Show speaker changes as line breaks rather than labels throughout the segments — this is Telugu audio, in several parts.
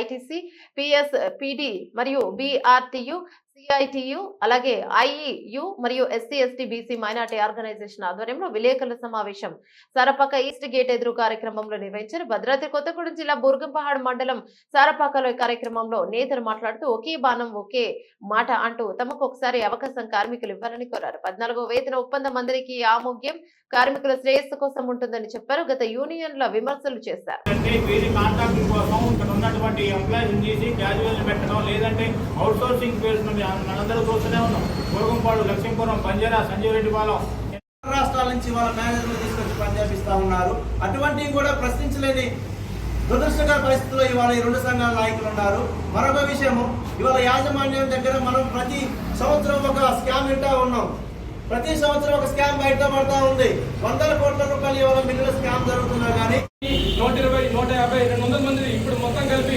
ఐటీసీ పిఎస్ పిడి మరియు బీఆర్టీయు సిఐటియు అలాగే ఐఈయు మరియు SC ST BC minority organisation ఆధ్వర్యంలో విలేకరుల సమావేశం. సారపాక ఈస్ట్ గేట్ ఎదురు కార్యక్రమంలో నిర్వహించారు. భద్రాద్రి కొత్తగూడెం జిల్లా బుర్గంపహాడ్ మండలం సారపాకలో కార్యక్రమంలో నేతలు మాట్లాడుతూ ఒకే బాణం ఒకే మాట అంటూ తమకు ఒకసారి అవకాశం కార్మికులు ఇవ్వాలని కోరారు. పద్నాలుగో వేతన ఒప్పందం అందరికీ ఆమోగ్యం కార్మికుల శ్రేయస్సు కోసం ఉంటుందని చెప్పారు. గత యూనియన్ల విమర్శలు చేశారు.
ఉన్నటువంటి క్యాజువల్ పెట్టడం లేదంటే అవుట్ సోర్సింగ్ మనందరూ చూస్తూనే ఉన్నాం. గోగంపాడు లక్ష్మీపురం బంజారా సంజీవ్ రెడ్డి పాలెం
రాష్ట్రాల నుంచి వాళ్ళ మేనేజర్లు తీసుకొచ్చి పనిచేపిస్తా ఉన్నారు? అటువంటివి కూడా ప్రశ్నించలేని దురదృష్టకర పరిస్థితుల్లో ఇవాళ ఈ రెండు సంఘాల నాయకులు ఉన్నారు. మరొక విషయము ఇవాళ యాజమాన్యం దగ్గర మనం ప్రతి సంవత్సరం ఒక స్కామ్ వింటా ఉన్నాం. ప్రతి సంవత్సరం ఒక స్కామ్ బయట పడతా ఉంది. వందల కోట్ల రూపాయలు ఇవాళ మిగిలిన స్కామ్ జరుగుతున్నా కానీ
నూట ఇరవై నూట యాభై రెండు వందల మంది ఇప్పుడు మొత్తం కలిపి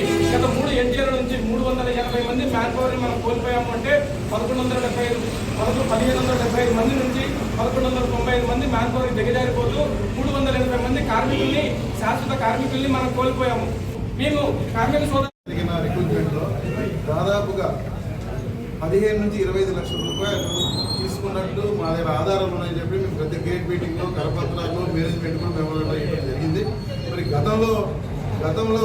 మంది మ్యాన్ పవర్ని మనం కోల్పోయాము అంటే పదకొండు వందల డెబ్బై ఐదు పదకొండు పదిహేను వందల డెబ్బై ఐదు మంది నుంచి పదకొండు వందల తొంభై ఐదు మంది మ్యాన్ పవర్కి దిగజారిపోతూ మూడు వందల ఎనభై మంది కార్మికుల్ని శాశ్వత కార్మికుల్ని మనం కోల్పోయాము. మేము కార్మిక సోదరు
జరిగిన రిక్రూట్మెంట్లో దాదాపుగా పదిహేను నుంచి ఇరవై ఐదు లక్షల రూపాయలు తీసుకున్నట్టు మా దగ్గర ఆధారాలు ఉన్నాయని చెప్పి మేము పెద్ద గేట్ మీటింగ్లో కరపత్రాలు మేనేజ్మెంట్ కూడా మేము జరిగింది. మరి గతంలో గతంలో